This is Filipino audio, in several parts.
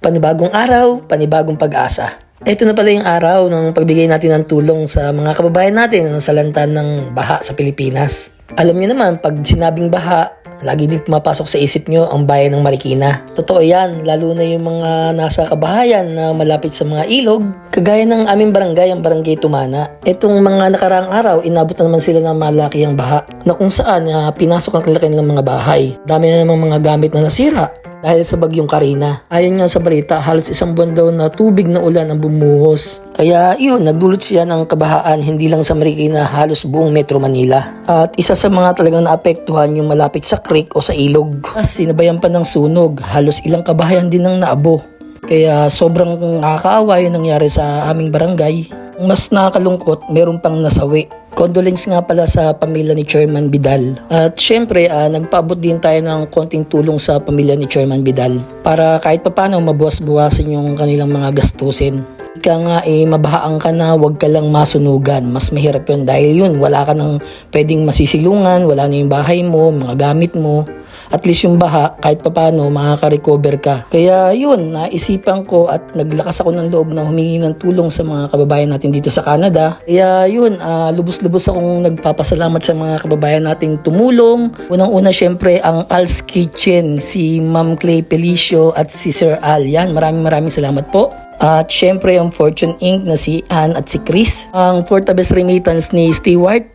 Panibagong araw, panibagong pag-asa. Ito na pala yung araw ng pagbigay natin ng tulong sa mga kababayan natin na nasalanta ng baha sa Pilipinas. Alam niyo naman, pag sinabing baha, lagi din pumapasok sa isip nyo ang bayan ng Marikina. Totoo yan, lalo na yung mga nasa kabahayan na malapit sa mga ilog, kagaya ng aming barangay, ang barangay Tumana. Itong mga nakaraang araw, inabot na naman sila ng malaki ang baha na kung saan ah, pinasok ang kalaki ng mga bahay. Dami na namang mga gamit na nasira dahil sa bagyong Karina. Ayon nga sa balita, halos isang buwan daw na tubig na ulan ang bumuhos. Kaya yun, nagdulot siya ng kabahaan hindi lang sa Marikina, halos buong Metro Manila. At isa sa mga talagang naapektuhan yung malapit sa creek o sa ilog. At sinabayan pa ng sunog, halos ilang kabahayan din ang naabo. Kaya sobrang nakakaawa yung nangyari sa aming barangay. Ang Mas nakakalungkot, meron pang nasawi. Condolence nga pala sa pamilya ni Chairman Bidal. At syempre, ah, nagpaabot din tayo ng konting tulong sa pamilya ni Chairman Bidal para kahit papano mabuwas-buwasan yung kanilang mga gastusin. Ika nga eh, mabahaan ka na, wag ka lang masunugan. Mas mahirap yun dahil yun, wala ka nang pwedeng masisilungan, wala na yung bahay mo, mga gamit mo. At least yung baha, kahit papano, makaka-recover ka. Kaya yun, naisipan ko at naglakas ako ng loob na humingi ng tulong sa mga kababayan natin dito sa Canada. Kaya yun, ah, lubos-lubos akong nagpapasalamat sa mga kababayan nating tumulong. Unang-una syempre ang Al's Kitchen, si Ma'am Clay Felicio at si Sir Al. Yan, maraming maraming salamat po. At syempre ang Fortune Inc. na si Ann at si Chris. Ang Fortabest Remittance ni Stewart.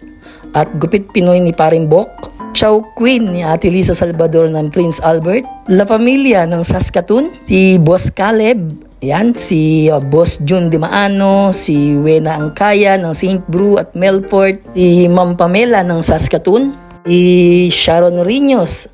At Gupit Pinoy ni Paring Bok. Chow Queen ni Ate Lisa Salvador ng Prince Albert. La Familia ng Saskatoon. Si Boss Caleb. Yan, si uh, Boss Jun Dimaano, si Wena Angkaya ng St. Brew at Melport, si Ma'am Pamela ng Saskatoon, si Sharon Riños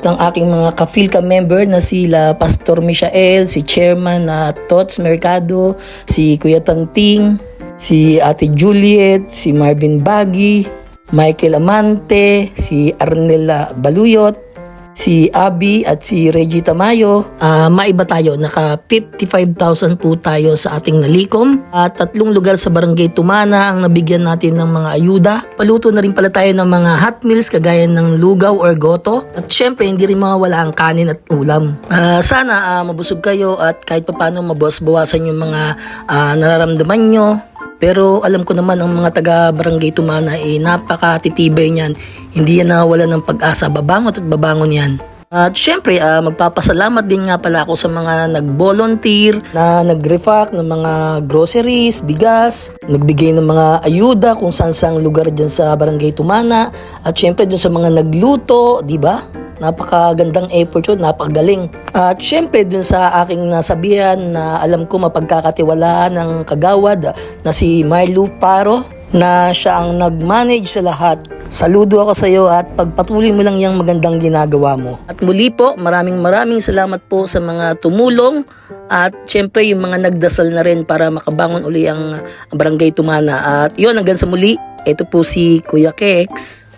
ang aking mga kafilka member na sila Pastor Michael, si Chairman na Tots Mercado, si Kuya Tanting, si Ate Juliet, si Marvin Baggy, Michael Amante, si Arnella Baluyot, si Abby at si Reggie Tamayo. Ah, maiba tayo, naka 55,000 po tayo sa ating nalikom. At tatlong lugar sa Barangay Tumana ang nabigyan natin ng mga ayuda. Paluto na rin pala tayo ng mga hot meals kagaya ng lugaw or goto. At syempre, hindi rin mawawala ang kanin at ulam. Ah, sana ah, mabusog kayo at kahit papano mabawas-bawasan yung mga ah, nararamdaman nyo. Pero alam ko naman ang mga taga Barangay Tumana eh napakatitibay niyan. Hindi yan nawala ng pag-asa. Babangot at babangon yan. At syempre, ah, magpapasalamat din nga pala ako sa mga nag-volunteer na nag-refact ng mga groceries, bigas, nagbigay ng mga ayuda kung saan saang lugar dyan sa Barangay Tumana. At syempre dun sa mga nagluto, di ba? Napakagandang effort yun, napakagaling. At syempre dun sa aking nasabihan na alam ko mapagkakatiwalaan ng kagawad na si Marlo Paro na siya ang nag-manage sa lahat. Saludo ako sa iyo at pagpatuloy mo lang yung magandang ginagawa mo. At muli po, maraming maraming salamat po sa mga tumulong at syempre yung mga nagdasal na rin para makabangon uli ang, ang Barangay Tumana. At yun, hanggang sa muli, ito po si Kuya Kex.